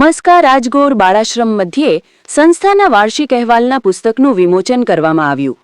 મસ્કા રાજગોર બાળાશ્રમ મધ્યે સંસ્થાના વાર્ષિક અહેવાલના પુસ્તકનું વિમોચન કરવામાં આવ્યું.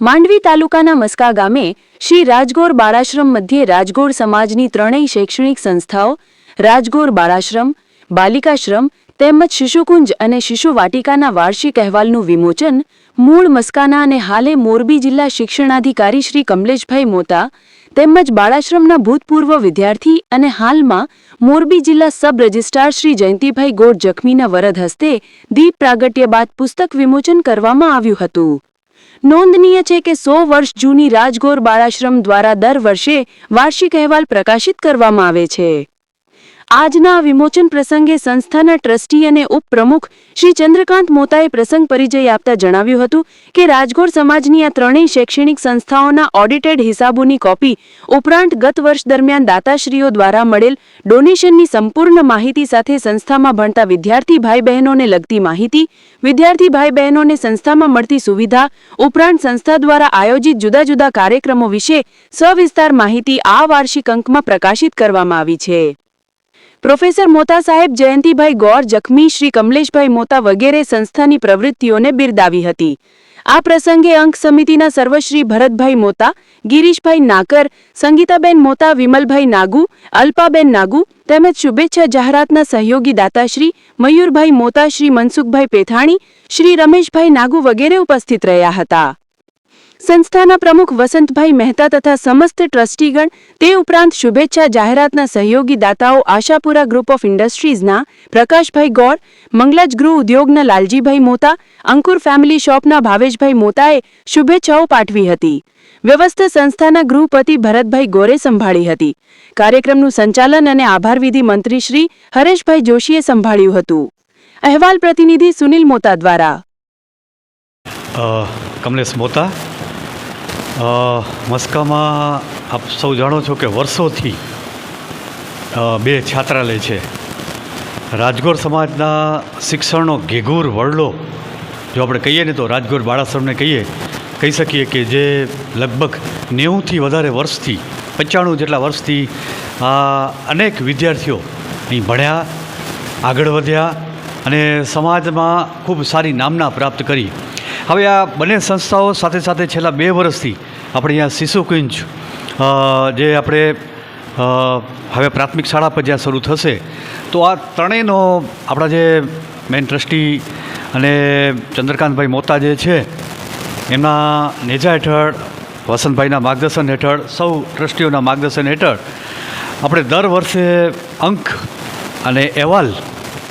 માંડવી તાલુકાના મસ્કા ગામે શ્રી રાજગોર બાળાશ્રમ મધ્યે રાજગોર સમાજની ત્રણેય શૈક્ષણિક સંસ્થાઓ, રાજગોર બાળાશ્રમ, બાલિકાશ્રમ તેમજ શિશુકુંજ અને શિશુ વાટિકાના વાર્ષિક અહેવાલનું વિમોચન મૂળ મસ્કાના અને હાલે મોરબી જિલ્લા શિક્ષણાધિકારી શ્રી કમલેશભાઈ મોતા તેમજ બાળાશ્રમના ભૂતપૂર્વ વિદ્યાર્થી અને હાલમાં મોરબી જિલ્લા સબ રજિસ્ટ્રાર શ્રી જયંતિભાઈ ગોડ જખમીના વરદ હસ્તે દીપ પ્રાગટ્ય બાદ પુસ્તક વિમોચન કરવામાં આવ્યું હતું. નોંધનીય છે કે સો વર્ષ જૂની રાજગોર બાળાશ્રમ દ્વારા દર વર્ષે વાર્ષિક અહેવાલ પ્રકાશિત કરવામાં આવે છે. આજના વિમોચન પ્રસંગે સંસ્થાના ટ્રસ્ટી અને ઉપપ્રમુખ શ્રી ચંદ્રકાંત મોતાએ પ્રસંગ પરિચય આપતા જણાવ્યું હતું કે રાજગોર સમાજની આ ત્રણેય શૈક્ષણિક સંસ્થાઓના ઓડિટેડ હિસાબોની કોપી ઉપરાંત ગત વર્ષ દરમિયાન દાતાશ્રીઓ દ્વારા મળેલ ડોનેશનની સંપૂર્ણ માહિતી સાથે સંસ્થામાં ભણતા વિદ્યાર્થી ભાઈ બહેનોને લગતી માહિતી, વિદ્યાર્થી ભાઈ બહેનોને સંસ્થામાં મળતી સુવિધા, ઉપરાંત સંસ્થા દ્વારા આયોજિત જુદા જુદા કાર્યક્રમો વિશે સવિસ્તાર માહિતી આ વાર્ષિક અંકમાં પ્રકાશિત કરવામાં આવી છે. પ્રોફેસર મોતા સાહેબ જયંતિભાઈ ગોર, જખમી શ્રી કમલેશભાઈ મોતા વગેરે સંસ્થાની પ્રવૃત્તિઓને બિરદાવી હતી. આ પ્રસંગે અંક સમિતિના સર્વશ્રી ભરતભાઈ મોતા, ગિરીશભાઈ નાકર, સંગીતાબેન મોતા, વિમલભાઈ નાગુ, અલ્પાબેન નાગુ તેમજ શુભેચ્છા જાહેરાતના સહયોગી દાતાશ્રી, મયુરભાઈ મોતા, શ્રી મનસુખભાઈ પેથાણી, શ્રી રમેશભાઈ નાગુ વગેરે ઉપસ્થિત રહ્યા હતા. સંસ્થાના પ્રમુખ વસંતભાઈ મહેતા તથા સમસ્ત ટ્રસ્ટીગણ તે ઉપરાંત શુભેચ્છા જાહેરાતના સહયોગી દાતાઓ આશાપુરા ગ્રુપ ઓફ ઇન્ડસ્ટ્રીઝના પ્રકાશભાઈ ગોર મંગલાજ ગૃહ ઉદ્યોગના લાલજીભાઈ મોતા, અંકુર ફેમિલી શોપના ભાવેશભાઈ મોતાએ શુભેચ્છાઓ પાઠવી હતી. વ્યવસ્થા સંસ્થાના ગૃહપતિ ભરતભાઈ ગોરે સંભાળી હતી. કાર્યક્રમનું સંચાલન અને આભારવિધિ મંત્રી શ્રી હરેશભાઈ જોશીએ સંભાળ્યું હતું. અહેવાલ પ્રતિનિધિ સુનિલ મોતા દ્વારા. કમલેશ મોતા મસ્કામાં આપ સૌ જાણો છો કે વર્ષોથી બે છાત્રાલય છે. રાજગોર સમાજના શિક્ષણનો ઘેઘૂર વડલો, જો આપણે કહીએ ને તો રાજગોર બાળાશ્રમને કહીએ, કહી શકીએ કે જે લગભગ નેવુંથી વધારે વર્ષથી, પંચાણું જેટલા વર્ષથી આ અનેક વિદ્યાર્થીઓ અહીં ભણ્યા, આગળ વધ્યા અને સમાજમાં ખૂબ સારી નામના પ્રાપ્ત કરી. હવે આ બંને સંસ્થાઓ સાથે સાથે છેલ્લા બે વર્ષથી આપણે અહીંયા શિશુ કુંજ જે આપણે હવે પ્રાથમિક શાળા પર જ્યાં શરૂ થશે, તો આ ત્રણેયનો આપણા જે મેન ટ્રસ્ટી અને ચંદ્રકાંતભાઈ મોતા જે છે, એમના નેજા હેઠળ, વસંતભાઈના માર્ગદર્શન હેઠળ, સૌ ટ્રસ્ટીઓના માર્ગદર્શન હેઠળ આપણે દર વર્ષે અંક અને અહેવાલ,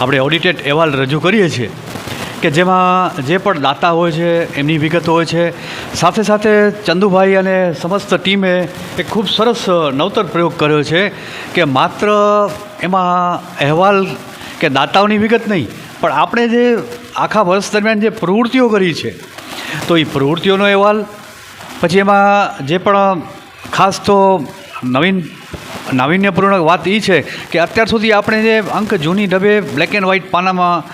આપણે ઓડિટેડ અહેવાલ રજૂ કરીએ છીએ. કે જેમાં જે પણ દાતા હોય છે, એમની વિગતો હોય છે. સાથે સાથે ચંદુભાઈ અને સમસ્ત ટીમે એક ખૂબ સરસ નવતર પ્રયોગ કર્યો છે કે માત્ર એમાં અહેવાલ કે દાતાઓની વિગત નહીં, પણ આપણે જે આખા વર્ષ દરમિયાન જે પ્રવૃત્તિઓ કરી છે, તો એ પ્રવૃત્તિઓનો અહેવાલ, પછી એમાં જે પણ ખાસ તો નવીન, નાવીન્યપૂર્ણ વાત એ છે કે અત્યાર સુધી આપણે જે અંક જૂની ડબે બ્લેક એન્ડ વ્હાઇટ પાનામાં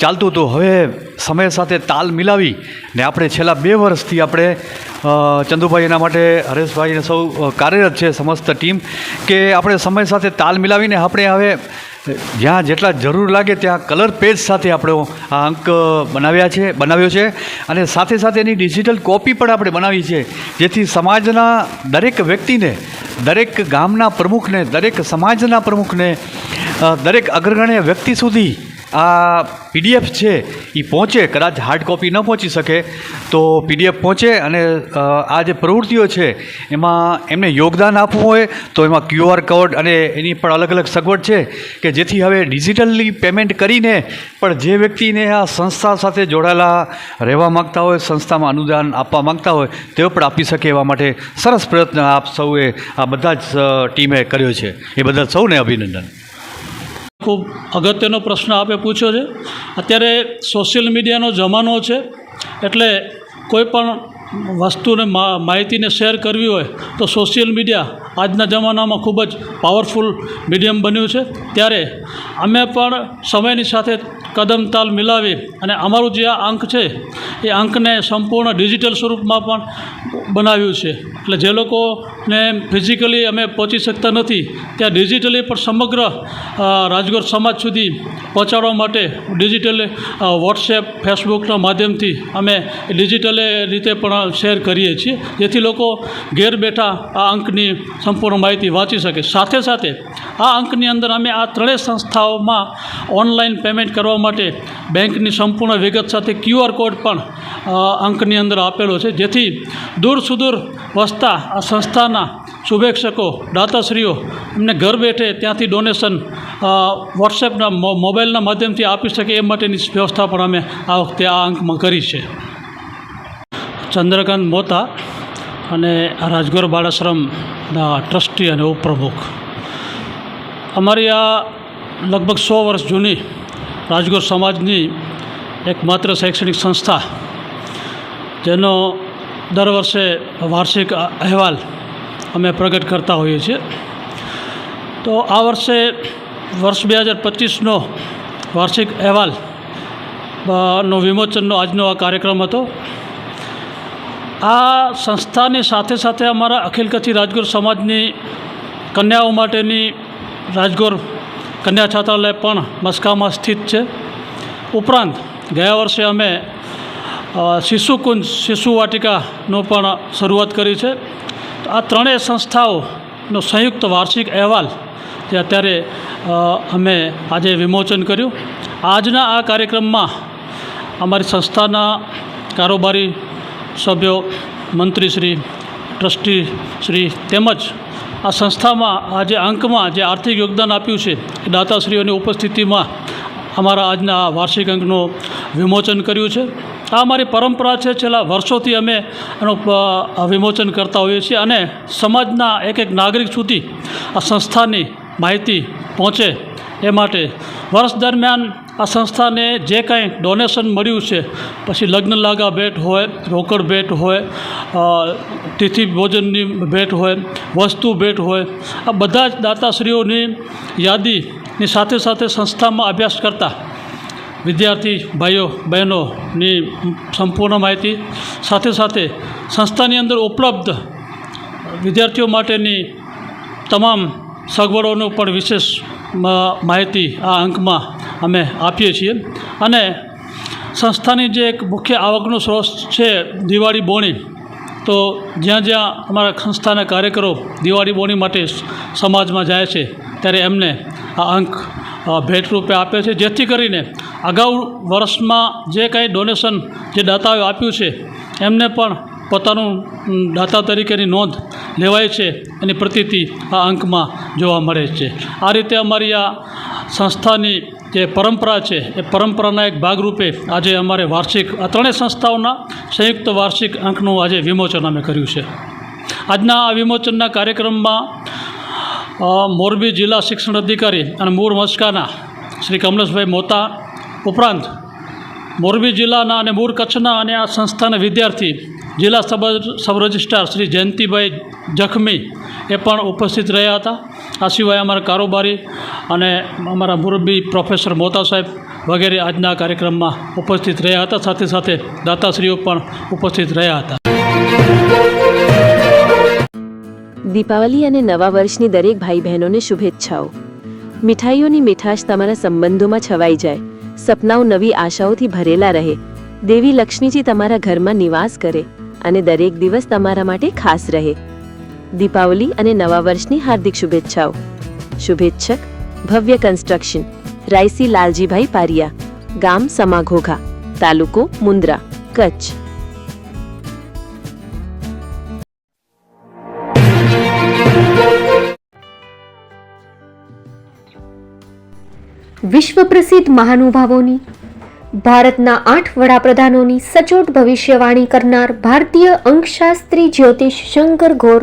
ચાલતું હતું. હવે સમય સાથે તાલ મિલાવી ને આપણે છેલ્લા બે વર્ષથી આપણે ચંદુભાઈ એના માટે હરેશભાઈને સૌ કાર્યરત છે સમસ્ત ટીમ કે આપણે સમય સાથે તાલ મિલાવીને આપણે હવે જ્યાં જેટલા જરૂર લાગે ત્યાં કલર પેજ સાથે આપણે આ અંક બનાવ્યા છે, બનાવ્યો છે. અને સાથે સાથે એની ડિજિટલ કોપી પણ આપણે બનાવી છે, જેથી સમાજના દરેક વ્યક્તિને, દરેક ગામના પ્રમુખને, દરેક સમાજના પ્રમુખને દરેક અગ્રગણ્ય વ્યક્તિ સુધી આ પીડીએફ છે એ પહોંચે, કદાચ હાર્ડ કોપી ન પહોંચી શકે, તો પીડીએફ પહોંચે અને આ જે પ્રવૃત્તિઓ છે, એમાં એમને યોગદાન આપવું હોય, તો એમાં ક્યુઆર કોડ અને એની પણ અલગ અલગ સગવડ છે, કે જેથી હવે ડિજિટલી પેમેન્ટ કરીને, પણ જે વ્યક્તિને આ સંસ્થા સાથે જોડાયેલા રહેવા માગતા હોય, સંસ્થામાં અનુદાન આપવા માગતા હોય, તેઓ પણ આપી શકે એવા માટે સરસ પ્રયત્ન આપ સૌએ આ બધા જ ટીમે કર્યો છે. એ બદલ સૌને અભિનંદન. ખૂબ અગત્યનો પ્રશ્ન આપે પૂછ્યો છે. અત્યારે સોશિયલ મીડિયાનો જમાનો છે, એટલે કોઈ પણ વસ્તુને માહિતીને શેર કરવી હોય તો સોશિયલ મીડિયા આજના જમાનામાં ખૂબ જ પાવરફુલ મીડિયમ બન્યું છે. ત્યારે અમે પણ સમયની સાથે કદમ તાલ મિલાવી અને અમારું જે આ અંક છે એ અંકને સંપૂર્ણ ડિજિટલ સ્વરૂપમાં પણ બનાવ્યું છે. એટલે જે લોકોને ફિઝિકલી અમે પહોંચી શકતા નથી, ત્યાં ડિજિટલી પણ સમગ્ર રાજગોર સમાજ સુધી પહોંચાડવા માટે ડિજિટલ વોટ્સએપ, ફેસબુકના માધ્યમથી અમે ડિજિટલે રીતે પણ શેર કરીએ છીએ, જેથી લોકો ઘેર બેઠા આ અંકની સંપૂર્ણ માહિતી વાંચી શકે. સાથે સાથે આ અંકની અંદર અમે આ ત્રણેય સંસ્થાઓમાં ઓનલાઈન પેમેન્ટ કરવા માટે બેંકની સંપૂર્ણ વિગત સાથે ક્યુઆર કોડ પણ અંકની અંદર આપેલો છે. જેથી દૂર સુદૂર વસતા આ સંસ્થાના શુભેચ્છકો, દાતાશ્રીઓ એમને ઘર બેઠે ત્યાંથી ડોનેશન વોટ્સએપના મોબાઈલના માધ્યમથી આપી શકે એ માટેની વ્યવસ્થા પણ અમે આ વખતે આ અંકમાં કરી છે. ચંદ્રકાંત મોતા અને રાજગોર બાળાશ્રમના ટ્રસ્ટી અને ઉપપ્રમુખ. અમારી આ લગભગ સો વર્ષ જૂની રાજગોર સમાજની એકમાત્ર શૈક્ષણિક સંસ્થા, જેનો દર વર્ષે વાર્ષિક અહેવાલ અમે પ્રગટ કરતા હોઈએ છીએ. તો આ વર્ષે વર્ષ બે હજાર પચીસનો વાર્ષિક અહેવાલ નો વિમોચનનો આજનો આ કાર્યક્રમ હતો. આ સંસ્થાની સાથે સાથે અમારા અખિલ કચ્છી રાજગોર સમાજની કન્યાઓ માટેની રાજગોર કન્યા છાત્રાલય પણ મસ્કામાં સ્થિત છે. ઉપરાંત ગયા વર્ષે અમે શિશુકુંજ શિશુવાટિકાનું પણ શરૂઆત કરી છે. આ ત્રણેય સંસ્થાઓનો સંયુક્ત વાર્ષિક અહેવાલ જે અત્યારે અમે આજે વિમોચન કર્યું. આજના આ કાર્યક્રમમાં અમારી સંસ્થાના કારોબારી સભ્યો મંત્રીશ્રી ટ્રસ્ટીશ્રી તેમજ આ સંસ્થામાં આજે અંકમાં જે આર્થિક યોગદાન આપ્યું છે, એ દાતાશ્રીઓની ઉપસ્થિતિમાં અમારા આજના આ વાર્ષિક અંકનું વિમોચન કર્યું છે. આ અમારી પરંપરા છે, છેલ્લા વર્ષોથી અમે એનું વિમોચન કરતા હોઈએ છીએ અને સમાજના એક એક નાગરિક સુધી આ સંસ્થાની માહિતી પહોંચે એ માટે વર્ષ દરમિયાન આ સંસ્થાને જે કાંઈ ડોનેશન મળ્યું છે, પછી લગ્ન લાગા ભેટ હોય, રોકડ ભેટ હોય તિથિ ભોજનની ભેટ હોય, વસ્તુ ભેટ હોય, આ બધા જ દાતાશ્રીઓની યાદીની સાથે સાથે સંસ્થામાં અભ્યાસ કરતા વિદ્યાર્થી ભાઈઓ, બહેનોની સંપૂર્ણ માહિતી, સાથે સાથે સંસ્થાની અંદર ઉપલબ્ધ વિદ્યાર્થીઓ માટેની તમામ સગવડોનું પણ વિશેષ માહિતી આ અંકમાં અમે આપીએ છીએ. અને સંસ્થાની જે એક મુખ્ય આવકનો સ્ત્રોત છે દિવાળી બોણી, તો જ્યાં જ્યાં અમારા સંસ્થાના કાર્યકરો દિવાળી બોણી માટે સમાજમાં જાય છે, ત્યારે એમને આ અંક ભેટ રૂપે આપે છે. જેથી કરીને અગાઉ વર્ષમાં જે કાંઈ ડોનેશન જે દાતાઓએ આપ્યું છે, એમને પણ પોતાનું દાતા તરીકેની નોંધ લેવાય છે એની પ્રતીતિ આ અંકમાં જોવા મળે છે. આ રીતે અમારી આ સંસ્થાની જે પરંપરા છે, એ પરંપરાના એક ભાગરૂપે આજે અમારે વાર્ષિક, આ ત્રણેય સંસ્થાઓના સંયુક્ત વાર્ષિક અંકનું આજે વિમોચન અમે કર્યું છે. આજના આ વિમોચનના કાર્યક્રમમાં મોરબી જિલ્લા શિક્ષણ અધિકારી અને મૂળ મસ્કાના શ્રી કમલેશભાઈ મોતા ઉપરાંત મોરબી જિલ્લાના અને મૂળ કચ્છના અને આ સંસ્થાના વિદ્યાર્થી જિલ્લા sub sub registrar Shri Jayantibhai Jakhmi એ પણ ઉપસ્થિત રહ્યા હતા. આ સિવાય અમારા કારોબારી અને અમારા મુરબી પ્રોફેસર મોતા સાહેબ વગેરે આજના કાર્યક્રમમાં ઉપસ્થિત રહ્યા હતા. સાથે સાથે દાતાશ્રીઓ પણ ઉપસ્થિત રહ્યા હતા. દીપાવલી અને નવા વર્ષની દરેક ભાઈ બહેનોને શુભેચ્છાઓ. મીઠાઈઓની મીઠાશ તમારા સંબંધોમાં છવાઈ જાય. સપનાઓ નવી આશાઓથી ભરેલા રહે. દેવી લક્ષ્મીજી તમારા ઘરમાં નિવાસ કરે અને દરેક દિવસ તમારા માટે ખાસ રહે. દીપાવલી અને નવા વર્ષની હાર્દિક શુભેચ્છાઓ. શુભેચ્છક, ભવ્ય કન્સ્ટ્રક્શન રાયસી લાલજીભાઈ પારિયા, ગામ સમાઘોઘા, તાલુકો મુન્દ્રા કચ્છ. વિશ્વ પ્રસિદ્ધ મહાનુભાવોની, ભારતના આઠ વડાપ્રધાનોની સચોટ ભવિષ્યવાણી કરનાર ભારતીય અંકશાસ્ત્રી જ્યોતિષ શંકર ઘોર